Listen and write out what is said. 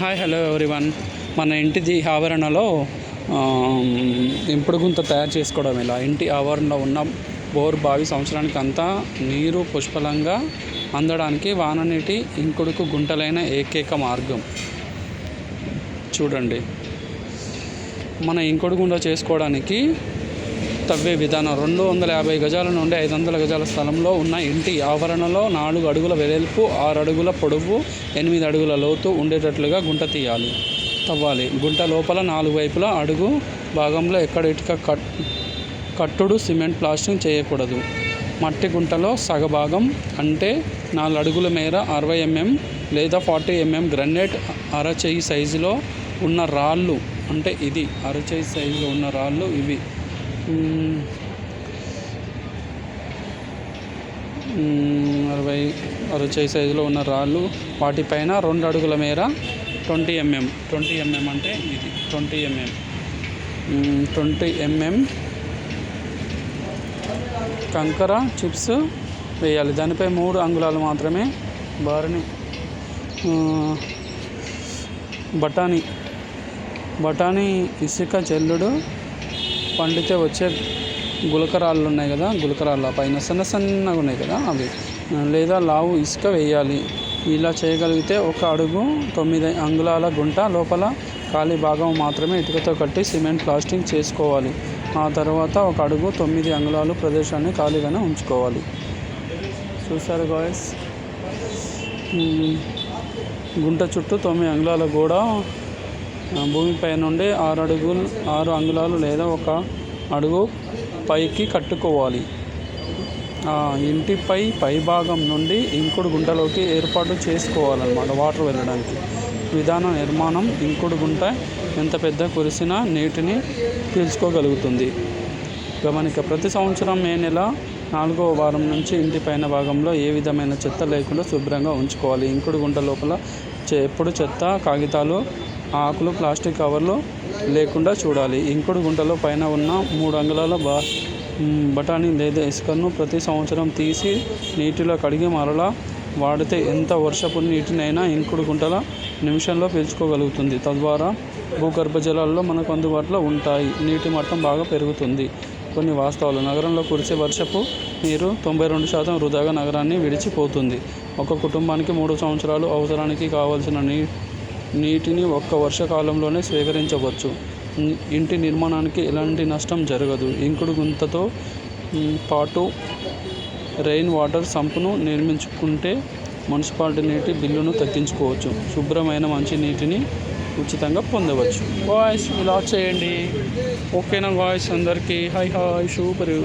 Hi hello everyone మన ఇంటిది ఆవరణలో ఇంపుడు గుంత తయారు చేసుకోవడం ఇలా. ఇంటి ఆవరణలో ఉన్న బోర్ బావి సంవత్సరానికి అంతా నీరు పుష్కలంగా అందడానికి వాన నీటి ఇంకుడుకు గుంటలైన ఏకైక మార్గం. చూడండి. మన ఇంకుడు చేసుకోవడానికి తవ్వే విధానం. రెండు వందల యాభై గజాల నుండి ఐదు వందల గజాల స్థలంలో ఉన్న ఇంటి ఆవరణలో నాలుగు అడుగుల వెడల్పు ఆరు అడుగుల పొడవు ఎనిమిది అడుగుల లోతు ఉండేటట్లుగా గుంట తీయాలి. తవ్వాలి. గుంట లోపల నాలుగు వైపులా అడుగు భాగంలో ఎక్కడ ఇటుక కట్ కట్టుడు సిమెంట్ ప్లాస్టింగ్ చేయకూడదు. మట్టి గుంటలో సగభాగం అంటే నాలుగు అడుగుల మేర అరవై ఎంఎం లేదా ఫార్టీ ఎంఎం గ్రనేట్ అరచేయి సైజులో ఉన్న రాళ్ళు అంటే ఇది. అరచేయి సైజులో ఉన్న రాళ్ళు ఇవి. అరవై అరవై అరచేయి సైజులో ఉన్న రాళ్ళు వాటిపైన రెండు అడుగుల మేర ట్వంటీ ఎంఎం ట్వంటీ ఎంఎం అంటే ఇది ట్వంటీ ఎంఎం. ట్వంటీ ఎంఎం కంకర చిప్స్ వేయాలి. దానిపై మూడు అంగుళాలు మాత్రమే బారిని బఠానీ బఠానీ ఇసుక చెల్లుడు పండితే వచ్చే గులకరాళ్ళు ఉన్నాయి కదా గులకరాళ్ళ పైన సన్న సన్నగా ఉన్నాయి కదా అవి. లేదా లావు ఇసుక వేయాలి. ఇలా చేయగలిగితే ఒక అడుగు తొమ్మిది అంగుళాల గుంట లోపల ఖాళీ భాగం మాత్రమే ఇటుకతో కట్టి సిమెంట్ ప్లాస్టింగ్ చేసుకోవాలి. ఆ తర్వాత ఒక అడుగు తొమ్మిది అంగుళాలు ప్రదేశాన్ని ఖాళీగానే ఉంచుకోవాలి. చూసారు గాయస్? గుంట చుట్టూ తొమ్మిది అంగుళాల గోడ భూమిపై నుండి ఆరు అడుగులు ఆరు అంగుళాలు లేదా ఒక అడుగు పైకి కట్టుకోవాలి. ఆ, ఇంటిపై పైభాగం నుండి ఇంకుడు గుంటలోకి ఏర్పాటు చేసుకోవాలన్నమాట వాటర్ వెళ్ళడానికి. విధాన నిర్మాణం ఇంకుడు గుంట ఎంత పెద్ద కురిసినా నీటిని పీల్చుకోగలుగుతుంది. గమనిక ప్రతి సంవత్సరం మే నెల నాలుగవ వారం నుంచి ఇంటి పైన భాగంలో ఏ విధమైన చెత్త లేకుండా శుభ్రంగా ఉంచుకోవాలి. ఇంకుడు గుంట లోపల ఎప్పుడు చెత్త కాగితాలు ఆకులు ప్లాస్టిక్ కవర్లు లేకుండా చూడాలి. ఇంకుడు గుంటలో పైన ఉన్న మూడు అంగుళాల బా బఠానీ లేదా ఇసుకను ప్రతి సంవత్సరం తీసి నీటిలో కడిగి మరలా వాడితే ఎంత వర్షపు నీటినైనా ఇంకుడు గుంటల నిమిషంలో పీల్చుకోగలుగుతుంది. తద్వారా భూగర్భ జలాల్లో మనకు అందుబాటులో ఉంటాయి. నీటి మట్టం బాగా పెరుగుతుంది. కొన్ని వాస్తవాలు. నగరంలో కురిసే వర్షపు నీరు తొంభై రెండు శాతం వృధాగా నగరాన్ని విడిచిపోతుంది. ఒక కుటుంబానికి మూడు సంవత్సరాలు అవసరానికి కావలసిన నీ నీటిని ఒక్క వర్షకాలంలోనే స్వీకరించవచ్చు ఇంటి నిర్మాణానికి ఎలాంటి నష్టం జరగదు. ఇంకుడు గుంతతో పాటు రెయిన్ వాటర్ సంపును నిర్మించుకుంటే మున్సిపాలిటీ నీటి బిల్లును తగ్గించుకోవచ్చు. శుభ్రమైన మంచి నీటిని ఉచితంగా పొందవచ్చు. వాయిస్ ఇలా చేయండి. ఓకేనా వాయిస్ అందరికీ హై హాయ్ సూపర్